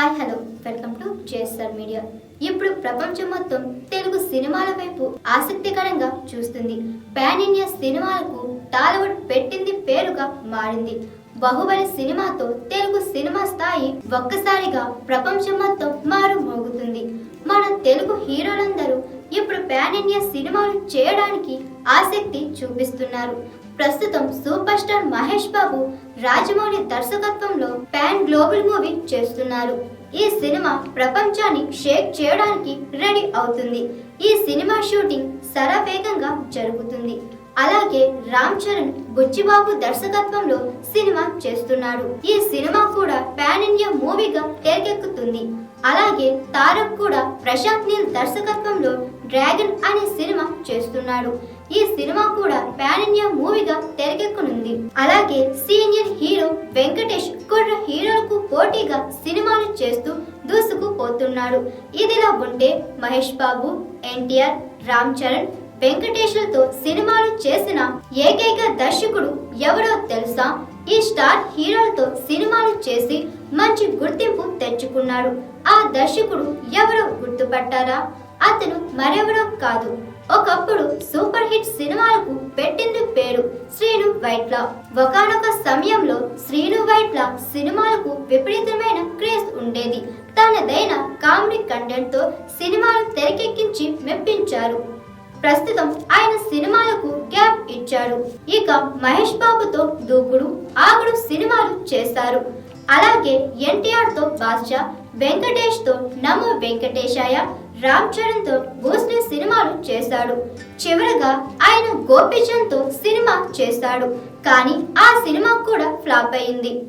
Hi hello welcome to JSR media. ఇప్పుడు ప్రపంచం మొత్తం తెలుగు సినిమాల వైపు ఆసక్తికరంగా చూస్తుంది. పాన్ ఇండియా సినిమాలకు టాలీవుడ్ పెట్టింది పేరుగా మారింది. బాహుబలి సినిమాతో తెలుగు సినిమా స్థాయి ఒక్కసారిగా ప్రపంచం మొత్తం మారు మోగుతుంది మన తెలుగు హీరోలందరూ ప్యాన్ ఇండియా సినిమాలు చేయడానికి ఆసక్తి చూపిస్తున్నారు. ప్రస్తుతం సూపర్ స్టార్ మహేష్ బాబు రాజమౌళి దర్శకత్వంలో ప్యాన్ గ్లోబల్ మూవీ చేస్తున్నారు. ఈ సినిమా ప్రపంచాన్ని షేక్ చేయడానికి రెడీ అవుతుంది. ఈ సినిమా షూటింగ్ సరవేగంగా జరుగుతుంది. అలాగే రామ్ చరణ్ బుచ్చిబాబు దర్శకత్వంలో సినిమా చేస్తున్నాడు. ఈ సినిమా కూడా ప్యాన్ ఇండియా మూవీగా తెరకెక్కుతుంది. అలాగే తారక్ ప్రశాంత్ నీల్ దర్శకత్వంలో డ్రాగన్ అనే సినిమా చేస్తున్నాడు. ఈ సినిమా కూడా పాన్ ఇండియా మూవీగా తెరకెక్కనుంది. అలాగే సీనియర్ హీరో వెంకటేష్ కుర్ర హీరోలకు పోటీగా సినిమాలు చేస్తూ దూసుకుపోతున్నాడు. ఇదిలా ఉంటే మహేష్ బాబు ఎన్టీఆర్ రామ్ చరణ్ వెంకటేష్లతో సినిమాలు చేసిన ఏకైక దర్శకుడు ఎవరో తెలుసా? ఈ స్టార్ హీరోలతో సినిమాలు చేసి మంచి గుర్తింపు తెచ్చుకున్నాడు. దర్శకుడు ఎవరో గుర్తుపట్టారా? అతను మరెవరో కాదు. ఒకప్పుడు సూపర్ హిట్ సినిమాలకు పెట్టింది పేరు శ్రీను వైట్ల. ఒకనొక సమయంలో శ్రీను వైట్ల సినిమాలకు విపరీతమైన క్రేజ్ ఉండేది. తనదైన కామెడీ కంటెంట్తో సినిమాలు తెరకెక్కించి మెప్పించారు. ప్రస్తుతం ఆయన సినిమాలకు గ్యాప్ ఇచ్చాడు ఇక మహేష్ బాబుతో దూకుడు ఆగుడు సినిమాలు చేశారు. అలాగే ఎన్టీఆర్తో బాద్షా వెంకటేష్తో నమో వెంకటేశాయ రామ్ చరణ్తో భూస్ని సినిమాలు చేశాడు. చివరగా ఆయన గోపిచంద్తో సినిమా చేశాడు. కానీ ఆ సినిమా కూడా ఫ్లాప్ అయింది.